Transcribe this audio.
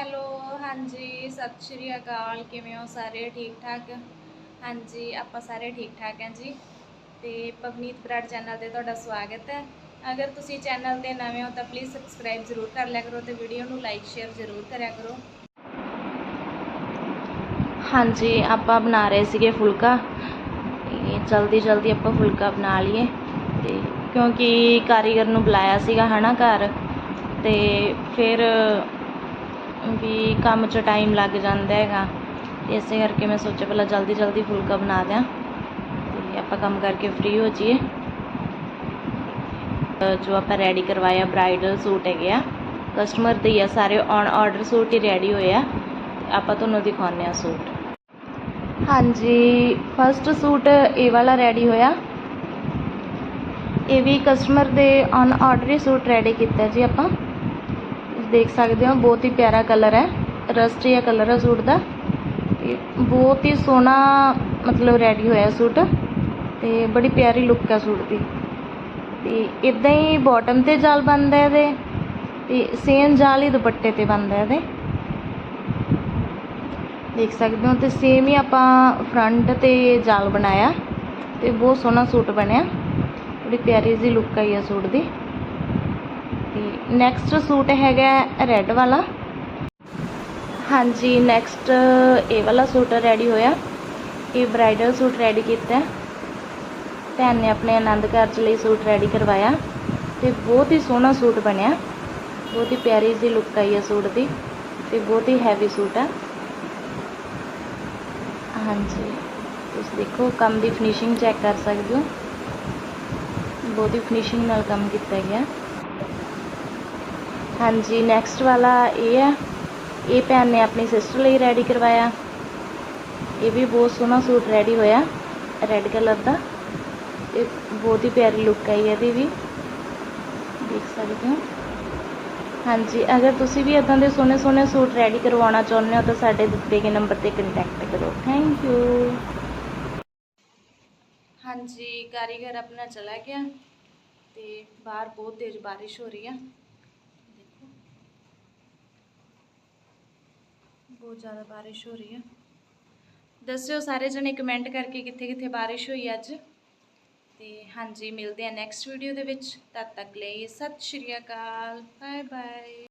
Hello, ਹਾਂਜੀ, ਸਤਿ ਸ਼੍ਰੀ ਅਕਾਲ, ਕਿਵੇਂ ਹੋ ਸਾਰੇ? ਠੀਕ ਠਾਕ? ਹਾਂਜੀ, ਆਪਾਂ ਸਾਰੇ ਠੀਕ ਠਾਕ ਹਾਂ ਜੀ। ਤੇ ਪਵਨੀਤ ਬਰਾੜ ਚੈਨਲ ਤੇ ਤੁਹਾਡਾ ਸਵਾਗਤ ਹੈ। ਅਗਰ ਤੁਸੀਂ ਚੈਨਲ ਤੇ ਨਵੇਂ ਹੋ ਤਾਂ ਪਲੀਜ਼ ਸਬਸਕ੍ਰਾਈਬ ਜ਼ਰੂਰ ਕਰ ਲਿਆ ਕਰੋ ਤੇ ਵੀਡੀਓ ਨੂੰ ਲਾਈਕ ਸ਼ੇਅਰ ਜ਼ਰੂਰ ਕਰਿਆ ਕਰੋ। ਹਾਂਜੀ, ਆਪਾਂ ਬਣਾ ਰਹੇ ਸੀਗੇ ਫੁਲਕਾ। ਜਲਦੀ ਜਲਦੀ ਆਪਾਂ ਫੁਲਕਾ ਬਣਾ ਲਈਏ। ਤੇ ਕਿਉਂਕਿ ਕਾਰੀਗਰ ਨੂੰ ਬੁਲਾਇਆ ਸੀਗਾ, ਹਨਾ ਘਰ। ਤੇ ਫਿਰ ਵੀ ਕੰਮ 'ਚ ਟਾਈਮ ਲੱਗ ਜਾਂਦਾ ਹੈਗਾ। ਤੇ ਇਸੇ ਕਰਕੇ ਮੈਂ ਸੋਚਿਆ ਪਹਿਲਾਂ ਜਲਦੀ ਜਲਦੀ ਫੁਲਕਾ ਬਣਾ ਦਿਆਂ। ਤੇ ਆਪਾਂ ਕੰਮ ਕਰਕੇ ਫ੍ਰੀ ਹੋ ਜਾਈਏ। ਜੋ ਆਪਾਂ ਰੈਡੀ ਕਰਵਾਇਆ ਬ੍ਰਾਈਡਲ ਸੂਟ ਹੈਗੇ ਆ ਕਸਟਮਰ ਦੇ ਹੀ ਆ ਸਾਰੇ ਔਨ ਆਰਡਰ ਸੂਟ ਹੀ ਰੈਡੀ ਹੋਏ ਆ। ਤੇ ਆਪਾਂ ਤੁਹਾਨੂੰ ਦਿਖਾਉਂਦੇ ਆ ਸੂਟ ਹਾਂਜੀ ਫਸਟ ਸੂਟ ਇਹ ਵਾਲਾ ਰੈਡੀ ਹੋਇਆ। ਇਹ ਵੀ ਕਸਟਮਰ ਦੇ ਔਨ ਆਰਡਰ ਹੀ ਸੂਟ ਰੈਡੀ ਕੀਤਾ ਜੀ ਆਪਾਂ। ਦੇਖ ਸਕਦੇ ਹੋ, ਬਹੁਤ ਹੀ ਪਿਆਰਾ ਕਲਰ ਹੈ। ਰਸਟ ਜਿਹਾ ਕਲਰ ਹੈ ਸੂਟ ਦਾ। ਤੇ ਬਹੁਤ ਹੀ ਸੋਹਣਾ ਮਤਲਬ ਰੈਡੀ ਹੋਇਆ ਸੂਟ। ਤੇ ਬੜੀ ਪਿਆਰੀ ਲੁੱਕ ਹੈ ਸੂਟ ਦੀ। ਤੇ ਇਦਾਂ ਹੀ ਬਾਟਮ ਤੇ ਜਾਲ ਬਣਦਾ ਇਹਦੇ। ਤੇ ਸੇਮ ਜਾਲ ਹੀ ਦੁਪੱਟੇ ਤੇ ਬਣਦਾ ਇਹਦੇ। ਦੇਖ ਸਕਦੇ ਹੋ, ਤੇ ਸੇਮ ਹੀ ਆਪਾਂ ਫਰੰਟ ਤੇ ਜਾਲ ਬਣਾਇਆ। ਤੇ ਬਹੁਤ ਸੋਹਣਾ ਸੂਟ ਬਣਿਆ। ਬੜੀ ਪਿਆਰੀ ਜੀ ਲੁੱਕ ਆਈ ਹੈ ਸੂਟ ਦੀ। ਨੈਕਸਟ ਸੂਟ ਹੈਗਾ ਰੈੱਡ ਵਾਲਾ। ਹਾਂਜੀ ਨੈਕਸਟ ਇਹ ਵਾਲਾ ਸੂਟ ਰੈਡੀ ਹੋਇਆ। ਇਹ ਬ੍ਰਾਈਡਲ ਸੂਟ ਰੈਡੀ ਕੀਤਾ। ਭੈਣ ਨੇ ਆਪਣੇ ਆਨੰਦ ਕਾਰਜ ਲਈ ਸੂਟ ਰੈਡੀ ਕਰਵਾਇਆ। ਤੇ ਬਹੁਤ ਹੀ ਸੋਹਣਾ ਸੂਟ ਬਣਿਆ। ਬਹੁਤ ਹੀ ਪਿਆਰੀ ਜੀ ਲੁੱਕ ਆਈ ਹੈ ਸੂਟ ਦੀ। ਤੇ ਬਹੁਤ ਹੀ ਹੈਵੀ ਸੂਟ ਹੈ ਹਾਂਜੀ, ਤੁਸੀਂ ਦੇਖੋ, ਕੰਮ ਦੀ ਫਿਨਿਸ਼ਿੰਗ ਚੈੱਕ ਕਰ ਸਕਦੇ ਹੋ। ਬਹੁਤ ਹੀ ਫਿਨਿਸ਼ਿੰਗ ਨਾਲ ਕੰਮ ਕੀਤਾ ਗਿਆ। ਹਾਂਜੀ ਨੈਕਸਟ ਵਾਲਾ ਇਹ ਆ ਇਹ ਭੈਣ ਨੇ ਆਪਣੀ ਸਿਸਟਰ ਲਈ ਰੈਡੀ ਕਰਵਾਇਆ। ਇਹ ਵੀ ਬਹੁਤ ਸੋਹਣਾ ਸੂਟ ਰੈਡੀ ਹੋਇਆ ਰੈੱਡ ਕਲਰ ਦਾ। ਇਹ ਬਹੁਤ ਹੀ ਪਿਆਰੀ ਲੁੱਕ ਆਈ ਹੈ ਇਹਦੀ ਵੀ। ਦੇਖ ਸਕਦੇ ਹੋ। ਹਾਂਜੀ, ਅਗਰ ਤੁਸੀਂ ਵੀ ਇਦਾਂ ਦੇ ਸੋਹਣੇ ਸੋਹਣੇ ਸੂਟ ਰੈਡੀ ਕਰਵਾਉਣਾ ਚਾਹੁੰਦੇ ਹੋ ਤਾਂ ਸਾਡੇ ਦਿੱਤੇ ਗਏ ਨੰਬਰ ਤੇ ਕੰਟੈਕਟ ਕਰੋ। ਥੈਂਕ ਯੂ ਹਾਂਜੀ, ਕਾਰੀਗਰ ਆਪਣਾ ਚਲਾ ਗਿਆ ਤੇ ਬਾਹਰ ਬਹੁਤ ਤੇਜ਼ ਬਾਰਿਸ਼ ਹੋ ਰਹੀ ਆ। ਬਹੁਤ ਜ਼ਿਆਦਾ ਬਾਰਿਸ਼ ਹੋ ਰਹੀ ਆ। ਦੱਸਿਓ ਸਾਰੇ ਜਣੇ ਕਮੈਂਟ ਕਰਕੇ ਕਿੱਥੇ ਕਿੱਥੇ ਬਾਰਿਸ਼ ਹੋਈ ਅੱਜ। ਤੇ ਹਾਂਜੀ, ਮਿਲਦੇ ਆ ਨੈਕਸਟ ਵੀਡੀਓ ਦੇ ਵਿੱਚ। ਤਦ ਤੱਕ ਲਈ ਸਤਿ ਸ਼੍ਰੀ ਅਕਾਲ। Bye bye